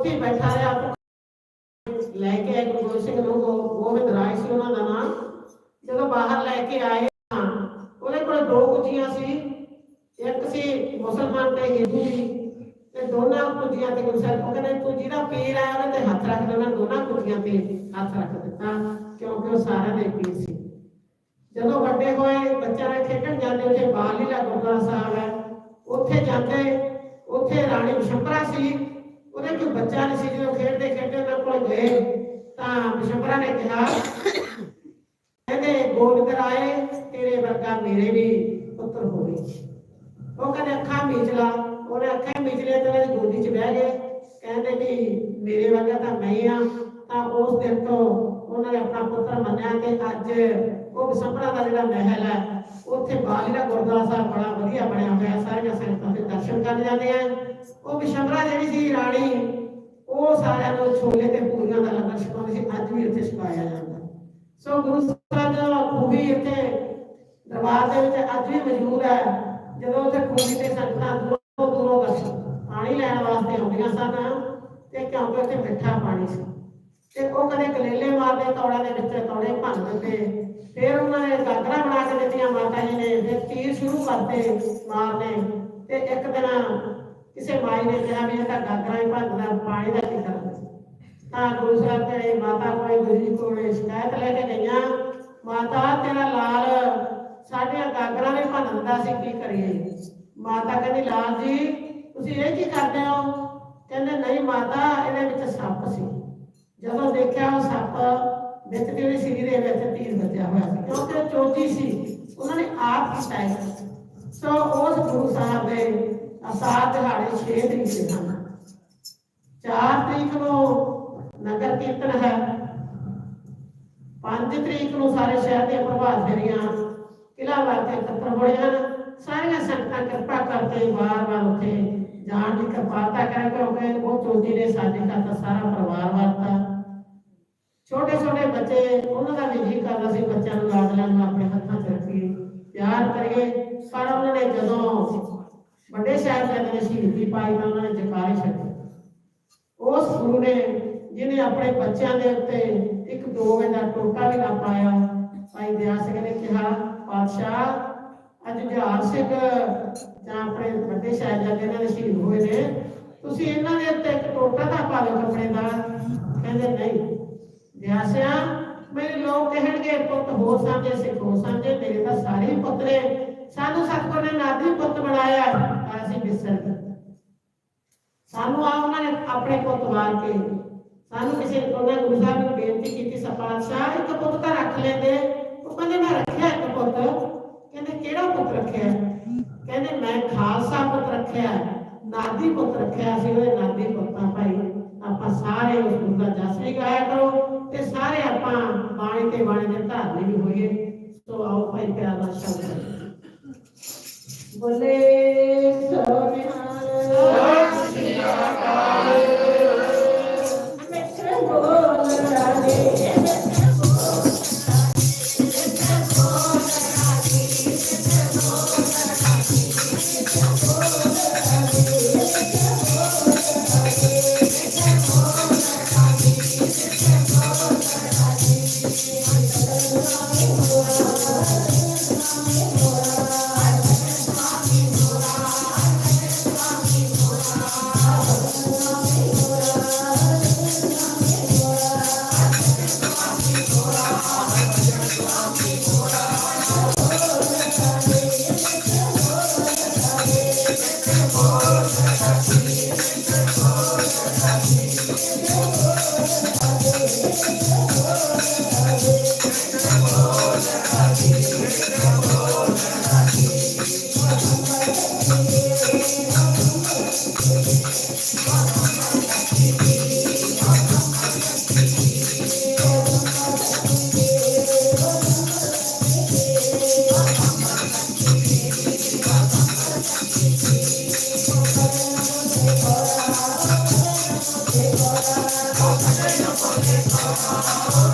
ਉੱਥੇ ਬੈਠਾ ਰਿਹਾ ਲੈ ਕੇ ਆਏ ਗੁਰੂ ਗੋਬਿੰਦ ਸਿੰਘ ਨੂੰ ਗੋਬਿੰਦ ਰਾਏ ਸੀ ਉਹਨਾਂ ਦਾ ਨਾਮ। ਜਦੋਂ ਬਾਹਰ ਲੈ ਕੇ ਆਏ ਤਾਂ ਉਹਦੇ ਕੋਲ ਦੋ ਕੁੱਜੀਆਂ ਸੀ, ਇੱਕ ਸੀ ਮੁਸਲਮਾਨ ਤੇ ਹਿੰਦੂ ਸੀ। ਤੇ ਦੋਨਾਂ ਕੁੱਜੀਆਂ ਤੇ ਗੁਰੂ ਸਾਹਿਬ ਕਹਿੰਦੇ, ਤੂੰ ਜਿਹਦਾ ਪੀਰ ਆ ਉਹਦੇ ਤੇ ਹੱਥ ਰੱਖ ਦੇ। ਉਹਨਾਂ ਦੋਨਾਂ ਕੁੱਜੀਆਂ ਤੇ ਹੱਥ ਰੱਖ ਦਿੱਤਾ, ਕਿਉਂਕਿ ਉਹ ਸਾਰਿਆਂ ਦੇ ਪੀਰ ਸੀ। ਜਦੋਂ ਵੱਡੇ ਹੋਏ, ਬੱਚਿਆਂ ਨਾਲ ਖੇਡਣ ਜਾਂਦੇ, ਉੱਥੇ ਬਾਲ ਲੀਲਾ ਗੁਰਦੁਆਰਾ ਸਾਹਿਬ ਹੈ ਉੱਥੇ ਜਾਂਦੇ, ਉੱਥੇ ਰਾਣੀ ਬਿਸ਼ੰਬਰਾ ਸੀ। ਉਹਦੇ ਕੋਈ ਬੱਚਾ ਨਹੀਂ ਸੀ, ਜਦੋਂ ਖੇਡਦੇ ਖੇਡਦੇ ਉਹਨਾਂ ਕੋਲ ਗਏ, ਤਾਂ ਬਿਸ਼ੰਬਰਾ ਨੇ ਕਿਹਾ, ਕਹਿੰਦੇ ਗੋਬਿੰਦ ਰਾਏ ਤੇਰੇ ਵਰਗਾ ਮੇਰੇ ਵੀ ਪੁੱਤਰ ਹੋਵੇ। ਉਹ ਕਹਿੰਦੇ ਅੱਖਾਂ ਮੀਚਲਾ, ਉਹਨੇ ਅੱਖਾਂ ਮੀਚ ਤੇ ਉਹਦੀ ਗੋਦੀ 'ਚ ਬਹਿ ਗਏ। ਕਹਿੰਦੇ ਵੀ ਮੇਰੇ ਵਰਗਾ ਤਾਂ ਮੈਂ ਆ। ਤਾਂ ਉਸ ਦਿਨ ਤੋਂ ਉਹਨਾਂ ਨੇ ਆਪਣਾ ਪੁੱਤਰ ਮੰਨਿਆ ਤੇ ਅੱਜ ਉਹ ਬਸੰਭਰਾ ਦਾ ਜਿਹੜਾ ਮਹਿਲ ਹੈ, ਉੱਥੇ ਬਾਲੀ ਦਾ ਗੁਰਦੁਆਰਾ ਸਾਹਿਬ ਬੜਾ ਵਧੀਆ ਬਣਿਆ ਹੋਇਆ, ਸਾਰੀਆਂ ਸੰਗਤਾਂ ਦੇ ਦਰਸ਼ਨ ਕਰਨ ਜਾਂਦੇ ਆ। ਉਹ ਬਿਸ਼ੰਬਰਾ ਜਿਹੜੀ ਸੀ ਰਾਣੀ, ਉਹ ਸਾਰਿਆਂ ਨੂੰ ਛੋਲੇ ਤੇ ਪੂਰੀਆਂ ਦਾ ਲੰਗਰ ਛਕਾਉਂਦੀ ਸੀ, ਅੱਜ ਵੀ ਉੱਥੇ ਛਕਾਇਆ ਜਾਂਦਾ। ਸੋ ਗੁਰੂ ਸਾਹਿਬ ਦਾ ਖੂਬੀ ਇੱਥੇ ਦਰਬਾਰ ਦੇ ਵਿੱਚ ਅੱਜ ਵੀ ਮੌਜੂਦ ਹੈ, ਜਦੋਂ ਉੱਥੇ ਖੂਬੀ ਤੇ ਸੰਗਤਾਂ ਦੂਰੋਂ ਦੂਰੋਂ ਦਰਸ਼ਨ, ਪਾਣੀ ਲੈਣ ਵਾਸਤੇ ਆਉਂਦੀਆਂ ਸਨ ਤੇ ਕਿਉਂਕਿ ਉੱਥੇ ਮਿੱਠਾ ਪਾਣੀ ਸੀ। ਤੇ ਉਹ ਕਦੇ ਕਲੇਲੇ ਮਾਰਦੇ ਤੌੜਾਂ ਦੇ ਵਿੱਚ ਤੌੜੇ ਭੰਨ ਦਿੰਦੇ। ਫਿਰ ਉਹਨਾਂ ਨੇ ਗਾਗਰਾਂ ਬਣਾ ਕੇ ਦਿੱਤੀਆਂ ਮਾਤਾ ਜੀ ਨੇ, ਫਿਰ ਤੀਰ ਸ਼ੁਰੂ ਕਰਤੇ ਮਾਰਨੇ। ਤੇ ਇੱਕ ਦਿਨ ਕਿਸੇ ਮਾਈ ਨੇ ਕਿਹਾ ਵੀ ਇਹ ਤਾਂ ਗਾਗਰਾਂ ਹੀ ਭੰਨਦਾ, ਪਾਣੀ ਦਾ ਕੀ ਕਰਾਂ ਤਾਂ ਗੁਰੂ ਸਾਹਿਬ ਦੇ ਮਾਤਾ ਕੋਈ ਗੁਰੂ ਕੋਲ ਸ਼ਿਕਾਇਤ ਲੈ ਕੇ ਗਈਆਂ, ਮਾਤਾ, ਤੇਰਾ ਲਾਲ ਸਾਡੀਆਂ ਗਾਗਰਾਂ ਨੇ ਭੰਨ ਦਿੰਦਾ ਸੀ, ਕੀ ਕਰੀਏ? ਮਾਤਾ ਕਹਿੰਦੀ, ਲਾਲ ਜੀ, ਤੁਸੀਂ ਇਹ ਕੀ ਕਰਦੇ ਹੋ? ਕਹਿੰਦੇ, ਨਹੀਂ ਮਾਤਾ, ਇਹਦੇ ਵਿੱਚ ਸੱਪ ਸੀ। ਜਦੋਂ ਦੇਖਿਆ ਉਹ ਸੱਪ ਵਿੱਚ ਜਿਹੜੀ ਸਿਰੀ ਦੇ ਵਿੱਚ ਤੀਰ ਵੱਜਿਆ ਹੋਇਆ ਸੀ ਕਿਉਂਕਿ ਉਹ ਚੋਟੀ ਸੀ, ਉਹਨਾਂ ਨੇ ਆਪ ਕੀਤਾ ਸੋ ਉਸ ਗੁਰੂ ਸਾਹਿਬ ਦੇ ਅਸਾਦ ਦਿਹਾੜੇ 6 ਤਰੀਕ ਦੇ ਹਨ। 4 ਤਰੀਕ ਨੂੰ ਨਗਰ ਕੀਰਤਨ ਹੈ। 5 ਤਰੀਕ ਨੂੰ ਸਾਰੇ ਸ਼ਹਿਰ ਦੀਆਂ ਪ੍ਰਭਾਤ ਫੇਰੀਆਂ ਕਿਲਾ ਵਾਰ ਇਕੱਤਰ ਹੋਈਆਂ ਹਨ। ਸਾਰੀਆਂ ਸੰਗਤਾਂ ਕਿਰਪਾ ਕਰਕੇ ਵਾਰ-ਵਾਰ ਉੱਥੇ ਜਾਣ ਦੀ ਕਿਰਪਾਲਤਾ ਕਰਕੇ ਉਹ ਚੋਟੀ ਨੇ ਸਾਡੇ ਖਾਤਰ ਸਾਰਾ ਪਰਿਵਾਰ ਵਾਰਤਾ। ਛੋਟੇ ਛੋਟੇ ਬੱਚੇ, ਉਹਨਾਂ ਦਾ ਵੀ ਜੀ ਕਰਦਾ ਸੀ, ਬੱਚਿਆਂ ਨੂੰ ਲਾਡਲਾਂ ਨੂੰ ਆਪਣੇ ਹੱਥਾਂ 'ਚ ਰੱਖੀਏ ਪਿਆਰ ਕਰੀਏ। ਪਰ ਉਹਨਾਂ ਨੇ ਜਦੋਂ ਵੱਡੇ ਸਾਹਿਬ ਨੇ ਸ਼ਹੀਦੀ ਪਾਈ, ਤਾਂ ਉਹਨਾਂ ਨੇ ਜਕਾਰੇ ਛੱਡੇ। ਉਸ ਗੁਰੂ ਨੇ, ਜਿਹਨੇ ਆਪਣੇ ਬੱਚਿਆਂ ਦੇ ਉੱਤੇ ਇੱਕ ਦੋ ਦਾ ਟੋਟਾ ਵੀ ਨਾ ਪਾਇਆ, ਭਾਈ ਦਿਆ ਸਿੰਘ ਨੇ ਕਿਹਾ, ਪਾਤਸ਼ਾਹ, ਅੱਜ ਜਹਾਰ ਸਿੰਘ ਜਾਂ ਆਪਣੇ ਵੱਡੇ ਸਾਹਿਬਜ਼ਾਦੇ ਇਹਨਾਂ ਦੇ ਸ਼ਹੀਦ ਹੋਏ ਨੇ, ਤੁਸੀਂ ਇਹਨਾਂ ਦੇ ਉੱਤੇ ਇੱਕ ਟੋਟਾ ਤਾਂ ਪਾ ਦਿਓ ਕੱਪੜੇ ਦਾ। ਕਹਿੰਦੇ, ਨਹੀਂ। ਵਿਆਸਿਆ ਮੇਰੇ ਲੋਕ ਕਹਿਣਗੇ ਪੁੱਤ ਹੋ ਸਮਝੇ ਸਿੱਖ ਹੋ ਸਮਝੇ ਮੇਰੇ ਤਾਂ ਸਾਰੇ ਹੀ ਪੁੱਤ ਨੇ ਸਾਨੂੰ ਸਤਿਗੁਰ ਨੇ ਨਾਦੀ ਪੁੱਤ ਬਣਾਇਆ ਪਰ ਅਸੀਂ ਵਿਸਰ ਗਏ ਸਾਨੂੰ ਆ ਉਹਨਾਂ ਨੇ ਆਪਣੇ ਪੁੱਤ ਵਾਰ ਕੇ ਸਾਨੂੰ ਕਿਸੇ ਉਹਨਾਂ ਗੁਰੂ ਸਾਹਿਬ ਨੂੰ ਬੇਨਤੀ ਕੀਤੀ ਸਪਾਤਸ਼ਾਹ ਇੱਕ ਪੁੱਤ ਤਾਂ ਰੱਖ ਲੈਂਦੇ ਉਹ ਕਹਿੰਦੇ ਮੈਂ ਰੱਖਿਆ ਇੱਕ ਪੁੱਤ ਕਹਿੰਦੇ ਕਿਹੜਾ ਪੁੱਤ ਰੱਖਿਆ ਕਹਿੰਦੇ ਮੈਂ ਖਾਲਸਾ ਪੁੱਤ ਰੱਖਿਆ ਨਾਦੀ ਪੁੱਤ ਰੱਖਿਆ ਸੀ ਉਹਦੇ ਨਾਦੀ ਪੁੱਤਾਂ ਭਾਈ ਆਪਾਂ ਸਾਰੇ ਉਸ ਗੁਰੂ ਦਾ ਜਸ ਵੀ ਗਾਇਆ ਕਰੋ ਤੇ ਸਾਰੇ ਆਪਾਂ ਬਾਣੀ ਤੇ ਬਾਣੀ ਦੇ ਧਾਰਨੀ ਵੀ ਹੋਈਏ। ਸੋ ਆਓ ਭਾਈ ਪਿਆਰ ਸ਼ਬਦ ਬੋਲੇ ਸੋ ਨਿਹਾਲ ਮਿੱਠੇ ਬੋਲ ਰਾਜੇ Oh,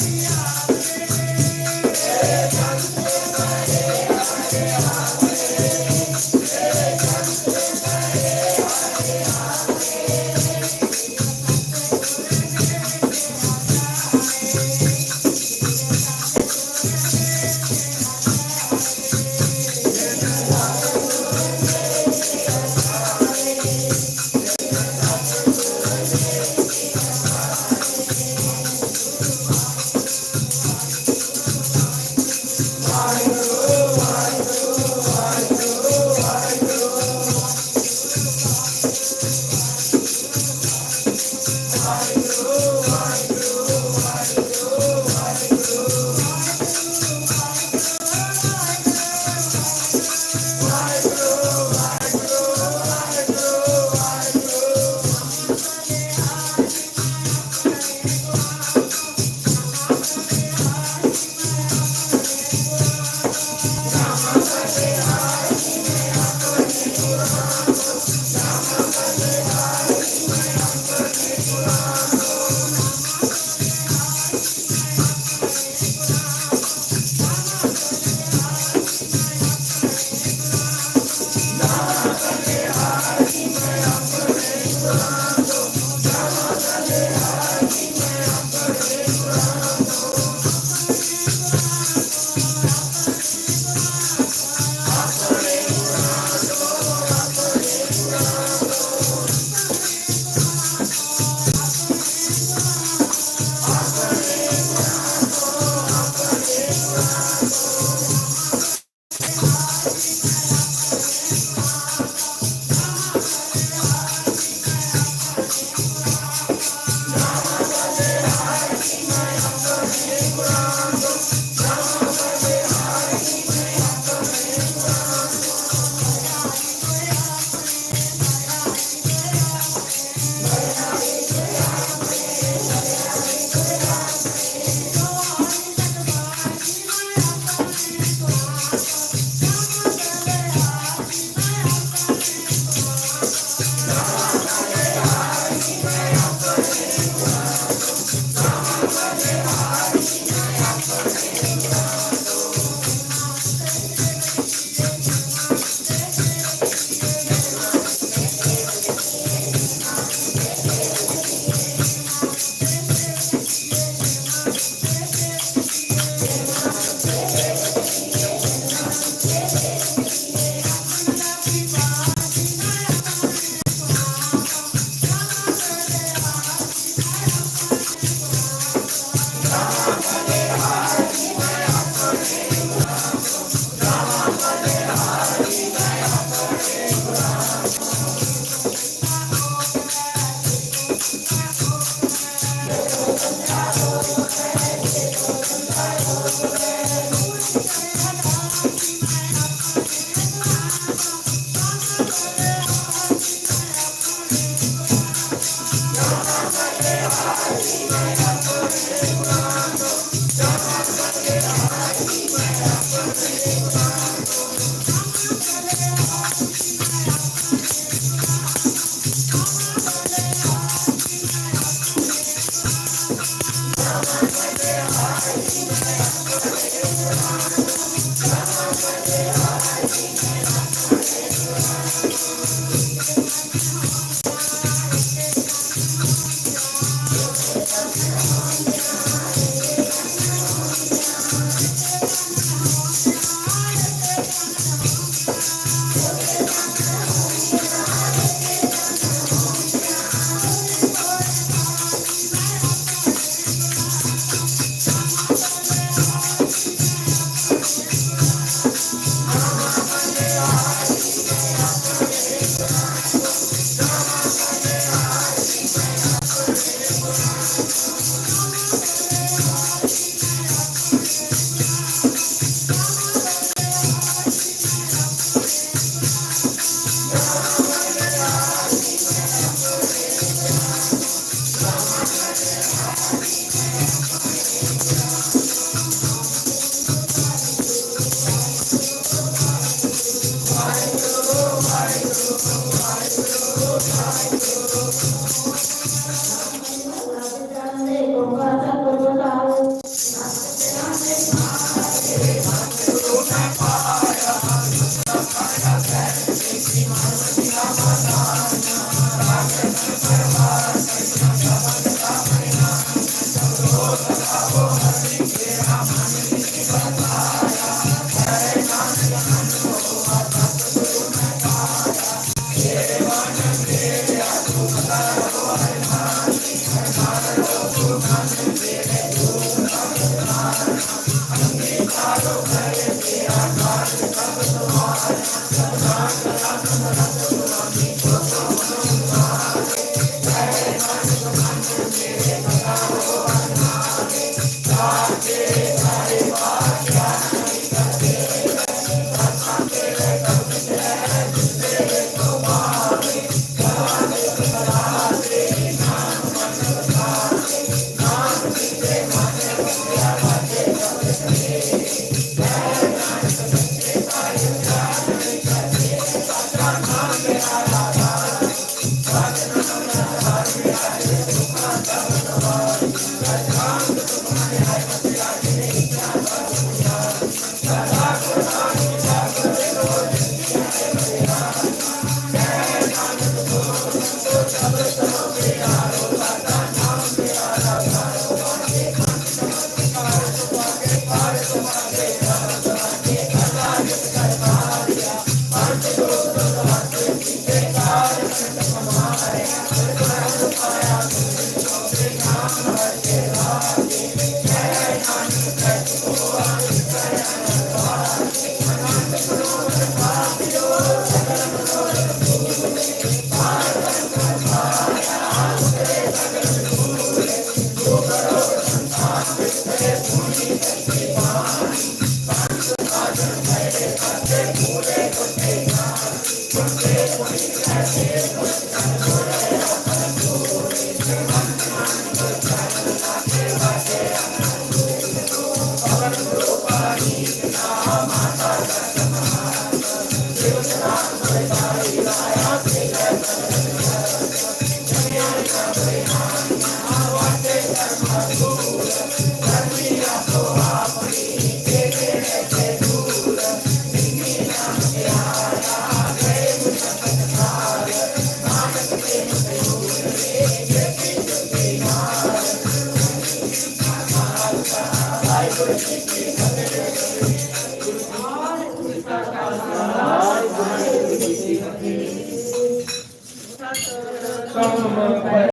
Yeah.